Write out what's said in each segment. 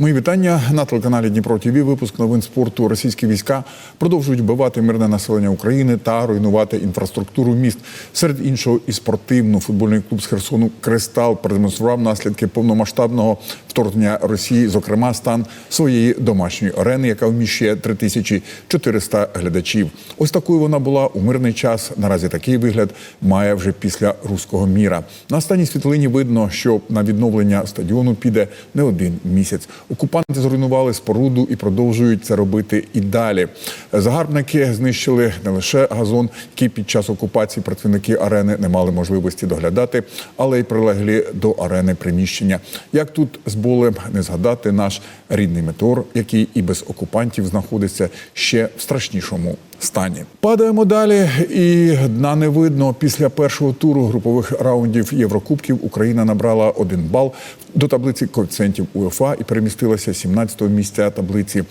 Мої вітання на телеканалі Дніпро ТВ. Випуск новин спорту. Російські війська продовжують вбивати мирне населення України та руйнувати інфраструктуру міст. Серед іншого, і спортивно футбольний клуб з Херсону Кристал продемонстрував наслідки повномасштабного вторгнення Росії, зокрема стан своєї домашньої арени, яка вміщує 3400 глядачів. Ось такою вона була у мирний час. Наразі такий вигляд має вже після руського міра. На останній світлині видно, що на відновлення стадіону піде не один місяць. Окупанти зруйнували споруду і продовжують це робити і далі. Загарбники знищили не лише газон, який під час окупації працівники арени не мали можливості доглядати, але й прилеглі до арени приміщення. Як тут з болем не згадати наш рідний метеор, який і без окупантів знаходиться ще в страшнішому стані. Падаємо далі, і дна не видно. Після першого туру групових раундів Єврокубків Україна набрала один бал до таблиці коефіцієнтів УЄФА і перемістилася з 17-го місця таблиці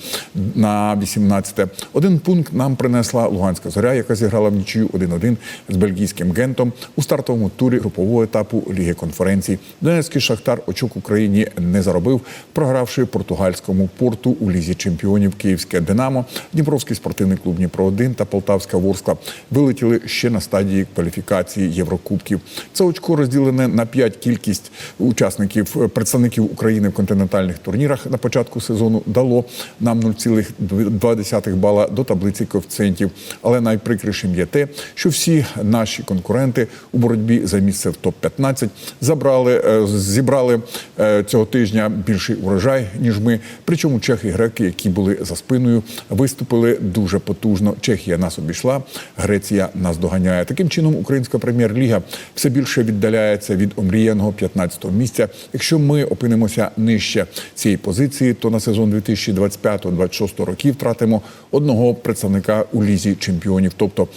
на 18-те. Один пункт нам принесла Луганська зоря, яка зіграла в нічию 1-1 з бельгійським гентом у стартовому турі групового етапу Ліги конференцій. Донецький шахтар очок Україні не заробив, програвши португальському порту у лізі чемпіонів Київське Динамо, Дніпровський спортивний клуб Дніпро 1 та Полтавська Ворскла вилетіли ще на стадії кваліфікації Єврокубків. Це очко розділене на 5 кількість учасників представників України в континентальних турнірах на початку сезону дало нам 0,2 бала до таблиці коефіцієнтів. Але найприкрішим є те, що всі наші конкуренти у боротьбі за місце в топ-15 забрали, е, зібрали е, цього тижня більший урожай ніж ми. Причому чехи і греки, які були за спиною, виступили дуже потужно. Чехія нас обійшла, Греція нас доганяє. Таким чином, українська прем'єр-ліга все більше віддаляється від омріяного 15-го місця. Якщо ми опинимося нижче цієї позиції, то на сезон 2025-2026 років втратимо одного представника у лізі чемпіонів. Тобто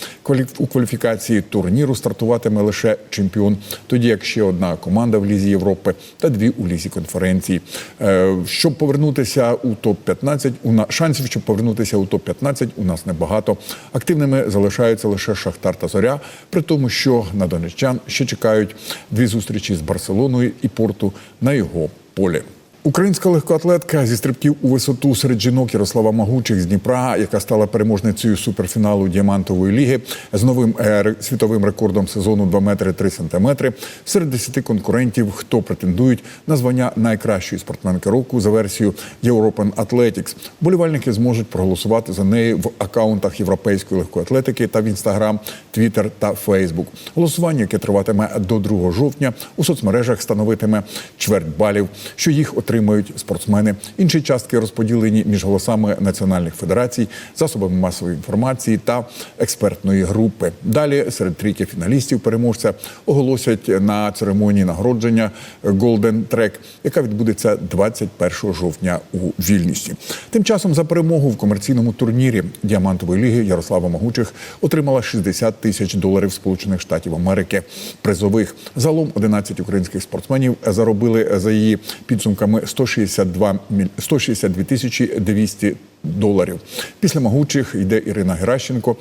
у кваліфікації турніру стартуватиме лише чемпіон, тоді як ще одна команда в лізі Європи та дві у лізі конференції. Е, Щоб повернутися у топ 15 у на шансів, щоб повернутися у топ 15 у нас небагато. Активними залишаються лише Шахтар та Зоря, при тому, що на донеччан ще чекають дві зустрічі з Барселоною і Порту на його полі. Українська легкоатлетка зі стрибків у висоту серед жінок Ярослава Магучих з Дніпра, яка стала переможницею суперфіналу діамантової ліги з новим е, світовим рекордом сезону 2 метри 3 сантиметри. Серед 10 конкурентів, хто претендують на звання найкращої спортсменки року за версією European Athletics. Болівальники зможуть проголосувати за неї в акаунтах європейської легкоатлетики та в інстаграм, твіттер та Фейсбук. Голосування, яке триватиме до 2 жовтня, у соцмережах становитиме чверть балів, що їх отримають спортсмени. Інші частки розподілені між голосами національних федерацій, засобами масової інформації та експертної групи. Далі серед трійки фіналістів переможця оголосять на церемонії нагородження Golden Track, яка відбудеться 21 жовтня у Вільнюсі. Тим часом за перемогу в комерційному турнірі діамантової ліги Ярослава Могучих отримала 60 тисяч доларів Сполучених Штатів Америки призових. Загалом 11 українських спортсменів заробили за її підсумками 162 162 тисячі 200 доларів. Після могучих йде Ірина Геращенко,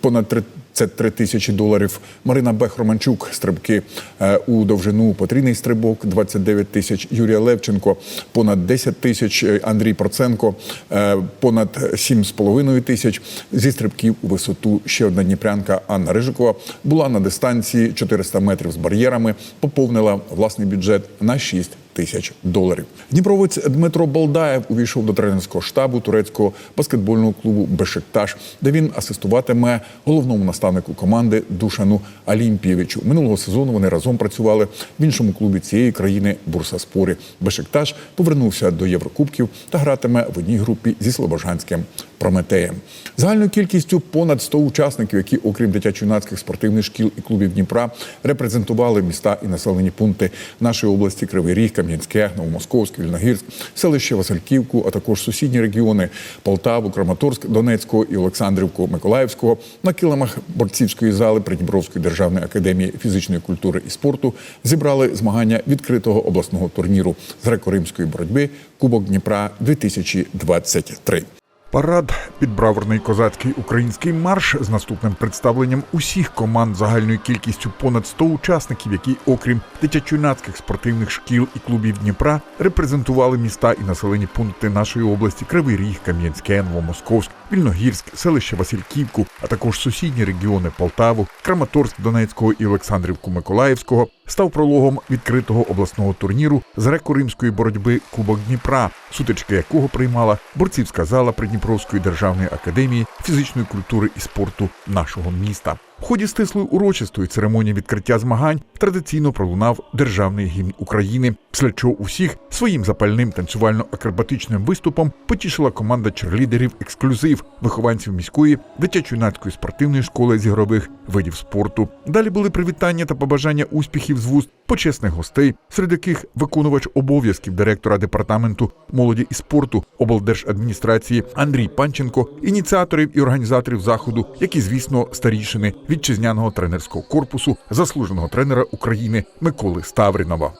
понад 33 тисячі доларів. Марина Бех-Романчук, стрибки е, у довжину, потрійний стрибок 29 тисяч. Юрія Левченко, понад 10 тисяч. Е, Андрій Проценко, е, понад 7,5 тисяч. Зі стрибків у висоту ще одна дніпрянка Анна Рижикова була на дистанції 400 метрів з бар'єрами, поповнила власний бюджет на 6 тисяч доларів. Дніпровець Дмитро Балдаєв увійшов до тренерського штабу турецького баскетбольного клубу Бешикташ, де він асистуватиме головному наставнику команди Душану Алімпієвичу. Минулого сезону вони разом працювали в іншому клубі цієї країни Бурсаспорі. Бешикташ повернувся до Єврокубків та гратиме в одній групі зі Слобожанським Прометеєм. Загальною кількістю понад 100 учасників, які, окрім дитячо-юнацьких спортивних шкіл і клубів Дніпра, репрезентували міста і населені пункти нашої області Кривий Ріг, Кам'янське, Новомосковськ, Вільногірськ, селище Васильківку, а також сусідні регіони Полтаву, Краматорськ, Донецького і Олександрівку, Миколаївського на килимах борцівської зали Придніпровської державної академії фізичної культури і спорту зібрали змагання відкритого обласного турніру з греко-римської боротьби Кубок Дніпра 2023. Парад під браворний козацький український марш з наступним представленням усіх команд загальною кількістю понад 100 учасників, які, окрім дитячо-юнацьких спортивних шкіл і клубів Дніпра, репрезентували міста і населені пункти нашої області Кривий Ріг, Кам'янське, Новомосковськ, Вільногірськ, селище Васильківку, а також сусідні регіони Полтаву, Краматорськ Донецького і Олександрівку Миколаївського, став прологом відкритого обласного турніру з греко-римської боротьби Кубок Дніпра, сутички якого приймала борцівська зала Придніпровської державної академії фізичної культури і спорту нашого міста. В ході стислої урочистої церемонії відкриття змагань традиційно пролунав державний гімн України, після чого усіх своїм запальним танцювально-акробатичним виступом потішила команда черлідерів ексклюзив вихованців міської дитячо-юнацької спортивної школи з ігрових видів спорту. Далі були привітання та побажання успіхів з вуст почесних гостей, серед яких виконувач обов'язків директора департаменту молоді і спорту облдержадміністрації Андрій Панченко, ініціаторів і організаторів заходу, які, звісно, старішини вітчизняного тренерського корпусу, заслуженого тренера України Миколи Ставрінова.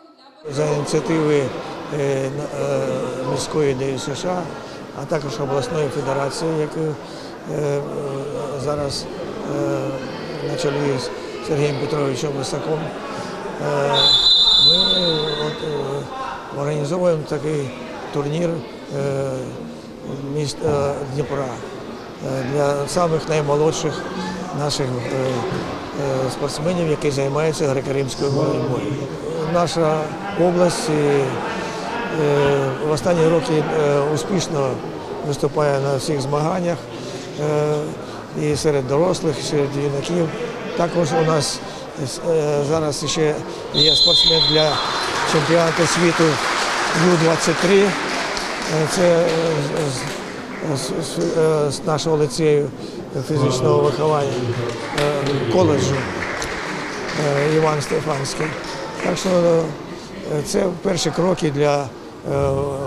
за ініціативи е, е, міської ДЮСШ, а також обласної федерації, яку е, зараз на чолі з Сергієм Петровичем Лисаком, ми от, організовуємо такий турнір міст е, Дніпра для самих наймолодших наших е, е, спортсменів, які займаються греко-римською боротьбою. Наша область е, в останні роки успішно виступає на всіх змаганнях і серед дорослих, і серед юнаків. Також у нас зараз ще є спортсмен для чемпіонату світу Ю-23. Е, Це з- нашого лицею фізичного виховання е, коледжу е, Іван Стефанський. Так що е, це перші кроки для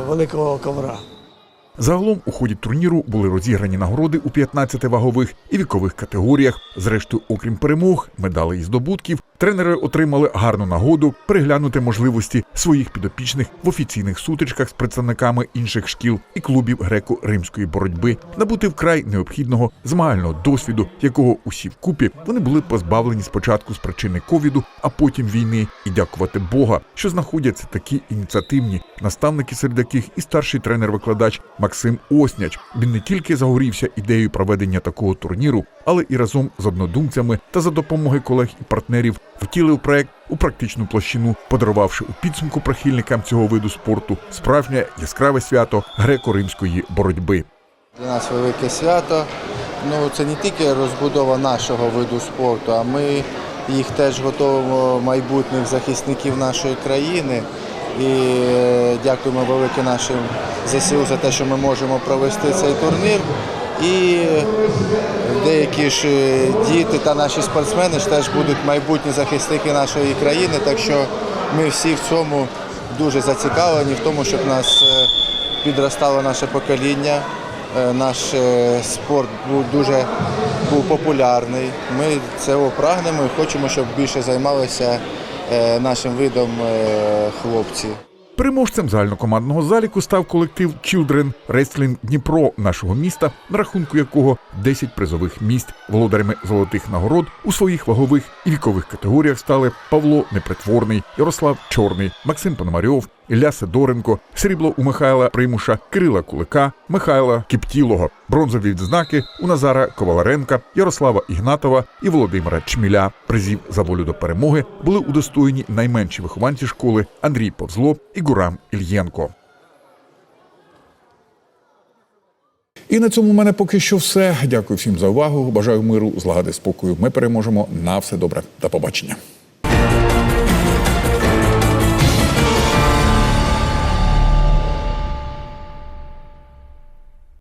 великого ковра. Загалом у ході турніру були розіграні нагороди у 15 вагових і вікових категоріях. Зрештою, окрім перемог, медалей і здобутків, тренери отримали гарну нагоду переглянути можливості своїх підопічних в офіційних сутичках з представниками інших шкіл і клубів греко-римської боротьби, набути вкрай необхідного змагального досвіду, якого усі вкупі вони були позбавлені спочатку з причини ковіду, а потім війни. І дякувати Бога, що знаходяться такі ініціативні наставники, серед яких і старший тренер-викладач Максим Осняч. Він не тільки загорівся ідеєю проведення такого турніру, але і разом з однодумцями та за допомоги колег і партнерів втілив проект у практичну площину, подарувавши у підсумку прихильникам цього виду спорту справжнє яскраве свято греко-римської боротьби. Для нас велике свято. Ну, це не тільки розбудова нашого виду спорту, а ми їх теж готуємо майбутніх захисників нашої країни. І е, дякуємо велике нашим ЗСУ за те, що ми можемо провести цей турнір. І деякі ж е, діти та наші спортсмени ж теж будуть майбутні захисники нашої країни. Так що ми всі в цьому дуже зацікавлені, в тому, щоб нас е, підростало наше покоління. Наш спорт був дуже був популярний. Ми цього прагнемо і хочемо, щоб більше займалися нашим видом е, хлопці. Переможцем загальнокомандного заліку став колектив Children Wrestling Дніпро нашого міста, на рахунку якого 10 призових місць. Володарями золотих нагород у своїх вагових і вікових категоріях стали Павло Непритворний, Ярослав Чорний, Максим Пономарьов, Ілля Сидоренко, срібло у Михайла Примуша, Кирила Кулика, Михайла Кіптілого, бронзові відзнаки у Назара Коваларенка, Ярослава Ігнатова і Володимира Чміля. Призів за волю до перемоги були удостоєні найменші вихованці школи Андрій Повзло і Гурам Ільєнко. І на цьому в мене поки що все. Дякую всім за увагу. Бажаю миру, злагоди, спокою. Ми переможемо. На все добре. До побачення.